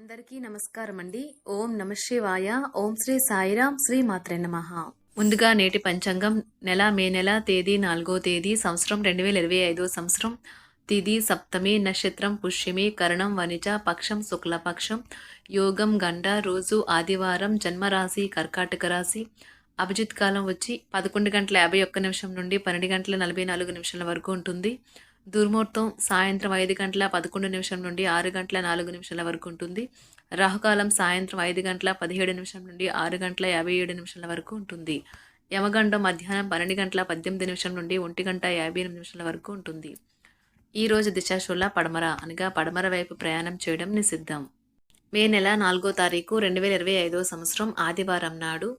అందరికీ నమస్కారం అండి ఓం నమ శివాయ. ఓం శ్రీ సాయిరాం శ్రీ మాత్రే నమ. ముందుగా నేటి పంచాంగం నెల మే నెల తేదీ నాలుగో తేదీ సంవత్సరం రెండు వేల ఇరవై ఐదో సంవత్సరం. తిది సప్తమి నక్షత్రం పుష్యమి కరణం వనిజ పక్షం శుక్లపక్షం. యోగం గండ రోజు ఆదివారం జన్మరాశి కర్కాటక రాశి. అభిజిత్ కాలం వచ్చి పదకొండు గంటల యాభై ఒక్క నిమిషం నుండి పన్నెండు గంటల నలభై నాలుగు నిమిషాల వరకు ఉంటుంది. దుర్ముహూర్తం సాయంత్రం ఐదు గంటల పదకొండు నిమిషం నుండి ఆరు గంటల నాలుగు నిమిషాల వరకు ఉంటుంది. రాహుకాలం సాయంత్రం ఐదు గంటల పదిహేడు నిమిషం నుండి ఆరు గంటల యాభై ఏడు నిమిషాల వరకు ఉంటుంది. యమగండం మధ్యాహ్నం పన్నెండు గంటల పద్దెనిమిది నిమిషం నుండి ఒంటి గంట యాభై ఎనిమిది నిమిషాల వరకు ఉంటుంది. ఈరోజు రోజు దిశాశూల పడమర అనగా పడమర వైపు ప్రయాణం చేయడం నిషిద్ధం. మే నెల నాలుగో తారీఖు రెండు వేల ఇరవై ఐదో సంవత్సరం ఆదివారం నాడు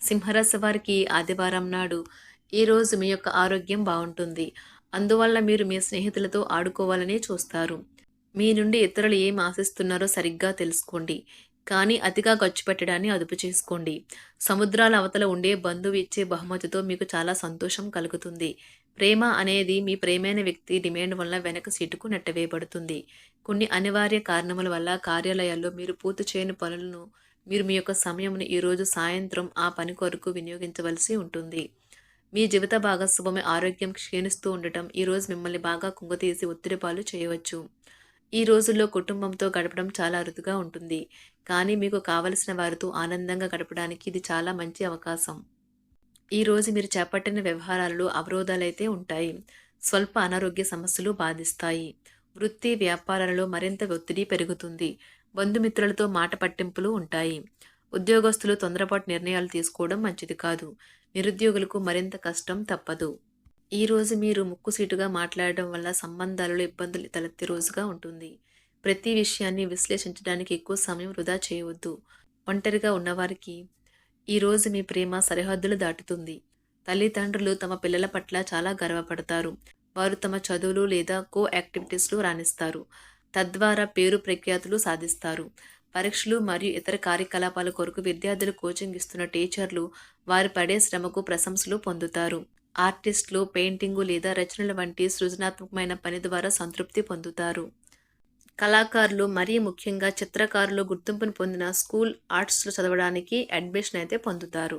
సింహరాశి వారికి ఆదివారం నాడు ఈరోజు మీ యొక్క ఆరోగ్యం బాగుంటుంది. అందువల్ల మీరు మీ స్నేహితులతో ఆడుకోవాలని చూస్తారు. మీ నుండి ఇతరులు ఏం ఆశిస్తున్నారో సరిగ్గా తెలుసుకోండి. కానీ అతిగా ఖర్చు పెట్టడాన్ని అదుపు చేసుకోండి. సముద్రాల అవతల ఉండే బంధువు ఇచ్చే బహుమతితో మీకు చాలా సంతోషం కలుగుతుంది. ప్రేమ అనేది మీ ప్రేమైన వ్యక్తి డిమాండ్ వల్ల వెనక సీటుకు నెట్టవేయబడుతుంది. కొన్ని అనివార్య కారణముల వల్ల కార్యాలయాల్లో మీరు పూర్తి చేయని పనులను మీరు మీ యొక్క సమయంను ఈరోజు సాయంత్రం ఆ పని కొరకు వినియోగించవలసి ఉంటుంది. మీ జీవిత భాగస్వామి ఆరోగ్యం క్షీణిస్తూ ఉండటం ఈరోజు మిమ్మల్ని బాగా కుంగతీసి ఒత్తిడి పాలు చేయవచ్చు. ఈ రోజుల్లో కుటుంబంతో గడపడం చాలా అరుదుగా ఉంటుంది. కానీ మీకు కావలసిన వారితో ఆనందంగా గడపడానికి ఇది చాలా మంచి అవకాశం. ఈరోజు మీరు చేపట్టిన వ్యవహారాలలో అవరోధాలైతే ఉంటాయి. స్వల్ప అనారోగ్య సమస్యలు బాధిస్తాయి. వృత్తి వ్యాపారాలలో మరింత ఒత్తిడి పెరుగుతుంది. బంధుమిత్రులతో మాట పట్టింపులు ఉంటాయి. ఉద్యోగస్తులు తొందరపాటు నిర్ణయాలు తీసుకోవడం మంచిది కాదు. నిరుద్యోగులకు మరింత కష్టం తప్పదు. ఈ రోజు మీరు ముక్కుసీటుగా మాట్లాడడం వల్ల సంబంధాలలో ఇబ్బందులు తలెత్తే రోజుగా ఉంటుంది. ప్రతి విషయాన్ని విశ్లేషించడానికి ఎక్కువ సమయం వృధా చేయవద్దు. ఒంటరిగా ఉన్నవారికి ఈ రోజు మీ ప్రేమ సరిహద్దులు దాటుతుంది. తల్లిదండ్రులు తమ పిల్లల పట్ల చాలా గర్వపడతారు. వారు తమ చదువులు లేదా కో యాక్టివిటీస్లో రాణిస్తారు. తద్వారా పేరు ప్రఖ్యాతులు సాధిస్తారు. పరీక్షలు మరియు ఇతర కార్యకలాపాల కొరకు విద్యార్థులు కోచింగ్ ఇస్తున్న టీచర్లు వారి పడే శ్రమకు ప్రశంసలు పొందుతారు. ఆర్టిస్టులు పెయింటింగు లేదా రచనల వంటి సృజనాత్మకమైన పని ద్వారా సంతృప్తి పొందుతారు. కళాకారులు మరీ ముఖ్యంగా చిత్రకారులు గుర్తింపును పొందిన స్కూల్ ఆర్ట్స్లో చదవడానికి అడ్మిషన్ అయితే పొందుతారు.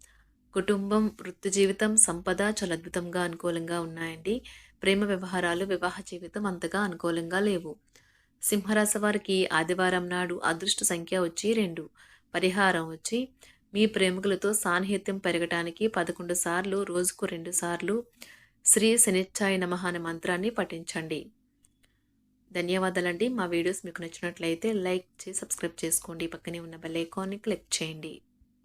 కుటుంబం వృత్తి జీవితం సంపద చాలా అద్భుతంగా అనుకూలంగా ఉన్నాయండి. ప్రేమ వ్యవహారాలు వివాహ జీవితం అంతగా అనుకూలంగా లేవు. సింహరాశి వారికి ఆదివారం నాడు అదృష్ట సంఖ్య వచ్చి రెండు పరిహారం వచ్చి మీ ప్రేమికులతో సాన్నిహిత్యం పెరగటానికి పదకొండు సార్లు రోజుకు రెండు సార్లు శ్రీ శనిచ్చాయ నమః అనే మంత్రాన్ని పఠించండి. ధన్యవాదాలండి. మా వీడియోస్ మీకు నచ్చినట్లయితే లైక్ చేసి సబ్స్క్రైబ్ చేసుకోండి. పక్కనే ఉన్న బెల్ ఐకాన్ని క్లిక్ చేయండి.